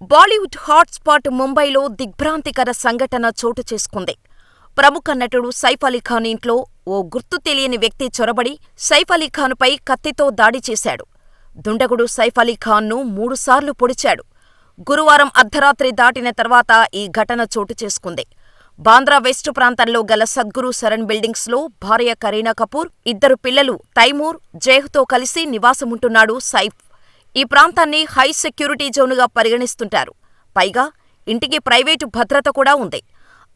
Bollywood hot spot ముంబైలో దిగ్భ్రాంతికర సంఘటన చోటు చేసుకుంది. ప్రముఖ నటుడు సైఫ్ అలీఖాన్ ఇంట్లో ఓ గుర్తు తెలియని వ్యక్తి చొరబడి సైఫ్ అలీఖాన్పై కత్తితో దాడి చేశాడు. దుండగుడు సైఫ్ అలీఖాన్ను మూడుసార్లు పొడిచాడు. గురువారం అర్ధరాత్రి దాటిన తర్వాత ఈ ఘటన చోటు చేసుకుంది. బాంద్రా వెస్ట్ ప్రాంతంలో గల సద్గురు శరణ్ బిల్డింగ్స్లో భార్య కరీనా కపూర్, ఇద్దరు పిల్లలు తైమూర్, జేహ్తో కలిసి నివాసముంటున్నాడు సైఫ్. ఈ ప్రాంతాన్ని హై సెక్యూరిటీ జోనుగా పరిగణిస్తుంటారు. పైగా ఇంటికి ప్రైవేటు భద్రత కూడా ఉంది.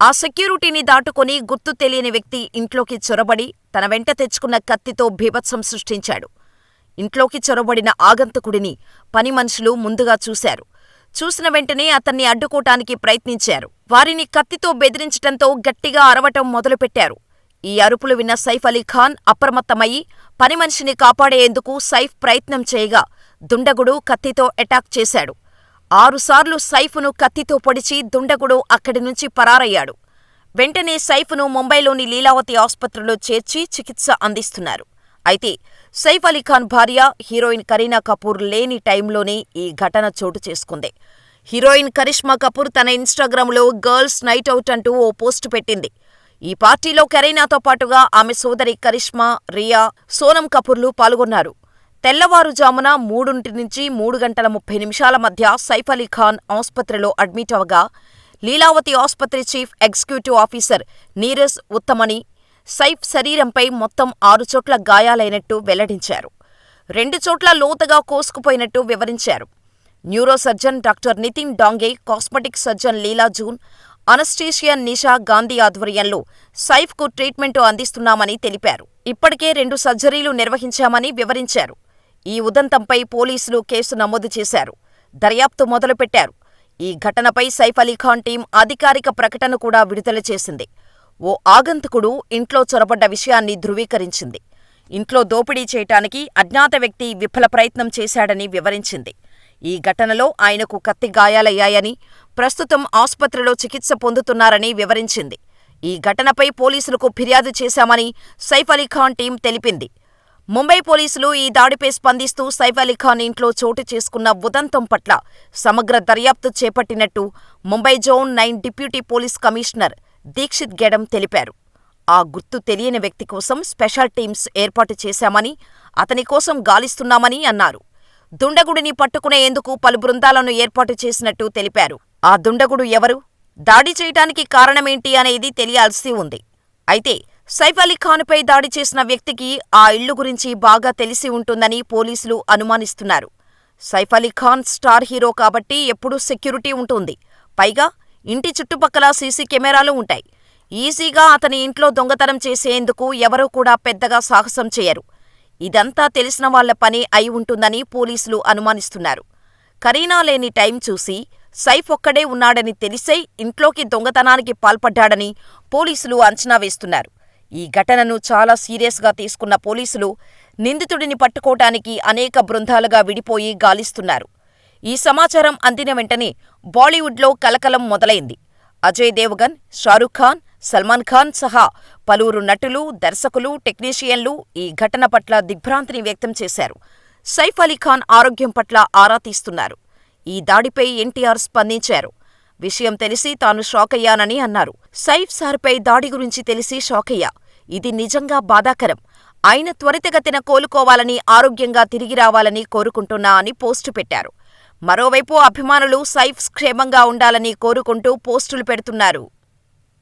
ఆ సెక్యూరిటీని దాటుకొని గుర్తు తెలియని వ్యక్తి ఇంట్లోకి చొరబడి తన వెంట తెచ్చుకున్న కత్తితో బీభత్సం సృష్టించాడు. ఇంట్లోకి చొరబడిన ఆగంతకుడిని పనిమనుషులు ముందుగా చూశారు. చూసిన వెంటనే అతన్ని అడ్డుకోటానికి ప్రయత్నించారు. వారిని కత్తితో బెదిరించటంతో గట్టిగా అరవటం మొదలుపెట్టారు. ఈ అరుపులు విన్న సైఫ్ అలీఖాన్ అప్రమత్తమయి పనిమనిషిని కాపాడేందుకు సైఫ్ ప్రయత్నం చేయగా దుండగుడు కత్తితో ఎటాక్ చేశాడు. ఆరుసార్లు సైఫును కత్తితో పొడిచి దుండగుడు అక్కడి నుంచి పరారయ్యాడు. వెంటనే సైఫ్ను ముంబైలోని లీలావతి ఆస్పత్రిలో చేర్చి చికిత్స అందిస్తున్నారు. అయితే సైఫ్ అలీఖాన్ భార్య హీరోయిన్ కరీనా కపూర్ లేని టైంలోనే ఈ ఘటన చోటు చేసుకుంది. హీరోయిన్ కరిష్మా కపూర్ తన ఇన్స్టాగ్రామ్లో గర్ల్స్ నైట్ అవుట్ అంటూ ఓ పోస్టు పెట్టింది. ఈ పార్టీలో కరీనాతో పాటుగా ఆమె సోదరి కరిష్మా, రియా, సోనమ్ కపూర్లు పాల్గొన్నారు. తెల్లవారుజామున మూడుంటి నుంచి మూడు గంటల ముప్పై నిమిషాల మధ్య సైఫ్ అలీ ఖాన్ ఆసుపత్రిలో అడ్మిట్ అవగా లీలావతి ఆసుపత్రి chief executive officer Neeraj Uttamani Saif శరీరంపై మొత్తం ఆరు చోట్ల గాయాలైనట్టు వెల్లడించారు. రెండు చోట్ల లోతుగా కోసుకుపోయినట్టు వివరించారు. Neurosurgeon doctor Nitin Dange, cosmetic surgeon Leela June, anaesthesia Nisha Gandhi ఆధ్వర్యంలో సైఫ్కు ట్రీట్మెంట్ అందిస్తున్నామని తెలిపారు. ఇప్పటికే రెండు సర్జరీలు నిర్వహించామని వివరించారు. ఈ ఉదంతంపై పోలీసులు కేసు నమోదు చేశారు. దర్యాప్తు మొదలుపెట్టారు. ఈ ఘటనపై సైఫ్ అలీఖాన్ టీం అధికారిక ప్రకటన కూడా విడుదల చేసింది. ఓ ఆగంతకుడు ఇంట్లో చొరబడ్డ విషయాన్ని ధృవీకరించింది. ఇంట్లో దోపిడీ చేయటానికి అజ్ఞాత వ్యక్తి విఫల ప్రయత్నం చేశాడని వివరించింది. ఈ ఘటనలో ఆయనకు కత్తి గాయాలయ్యాయని, ప్రస్తుతం ఆస్పత్రిలో చికిత్స పొందుతున్నారని వివరించింది. ఈ ఘటనపై పోలీసులకు ఫిర్యాదు చేశామని సైఫ్ అలీఖాన్ టీం తెలిపింది. ముంబై పోలీసులు ఈ దాడిపై స్పందిస్తూ సైఫ్ అలీఖాన్ ఇంట్లో చోటు చేసుకున్న ఉదంతం పట్ల సమగ్ర దర్యాప్తు చేపట్టినట్టు Mumbai zone nine deputy police commissioner Dikshit Gedam తెలిపారు. ఆ గుర్తు తెలియని వ్యక్తి కోసం స్పెషల్ టీమ్స్ ఏర్పాటు చేశామని, అతని కోసం గాలిస్తున్నామని అన్నారు. దుండగుడిని పట్టుకునేందుకు పలు బృందాలను ఏర్పాటు చేసినట్టు తెలిపారు. ఆ దుండగుడు ఎవరు? దాడి చేయటానికి కారణమేంటి అనేది తెలియాల్సి ఉంది. అయితే సైఫ్ అలీఖాన్పై దాడి చేసిన వ్యక్తికి ఆ ఇల్లు గురించి బాగా తెలిసి ఉంటుందని పోలీసులు అనుమానిస్తున్నారు. సైఫ్ అలీఖాన్ స్టార్ హీరో కాబట్టి ఎప్పుడూ సెక్యూరిటీ ఉంటుంది. పైగా ఇంటి చుట్టుపక్కల సీసీ కెమెరాలు ఉంటాయి. ఈజీగా అతని ఇంట్లో దొంగతనం చేసేందుకు ఎవరూ కూడా పెద్దగా సాహసం చేయరు. ఇదంతా తెలిసిన వాళ్ళ పని అయి ఉంటుందని పోలీసులు అనుమానిస్తున్నారు. కరీనా లేని టైం చూసి సైఫ్ ఒక్కడే ఉన్నాడని తెలిసే ఇంట్లోకి దొంగతనానికి పాల్పడ్డాడని పోలీసులు అంచనా వేస్తున్నారు. ఈ ఘటనను చాలా సీరియస్గా తీసుకున్న పోలీసులు నిందితుడిని పట్టుకోటానికి అనేక బృందాలుగా విడిపోయి గాలిస్తున్నారు. ఈ సమాచారం అందిన వెంటనే బాలీవుడ్లో కలకలం మొదలైంది. అజయ్ దేవగన్, షారుఖ్ ఖాన్, సల్మాన్ ఖాన్ సహా పలువురు నటులు, దర్శకులు, టెక్నీషియన్లు ఈ ఘటన పట్ల దిగ్భ్రాంతిని వ్యక్తం చేశారు. సైఫ్ అలీ ఖాన్ ఆరోగ్యం పట్ల ఆరా తీస్తున్నారు. ఈ దాడిపై ఎన్టీఆర్ స్పందించారు. విషయం తెలిసి తాను షాకయ్యానని అన్నారు. సైఫ్ సార్పై దాడి గురించి తెలిసి షాకయ్యా. ఇది నిజంగా బాధాకరం. ఆయన త్వరితగతిన కోలుకోవాలని, ఆరోగ్యంగా తిరిగి రావాలని కోరుకుంటున్నా అని పోస్టు పెట్టారు. మరోవైపు అభిమానులు సైఫ్ క్షేమంగా ఉండాలని కోరుకుంటూ పోస్టులు పెడుతున్నారు.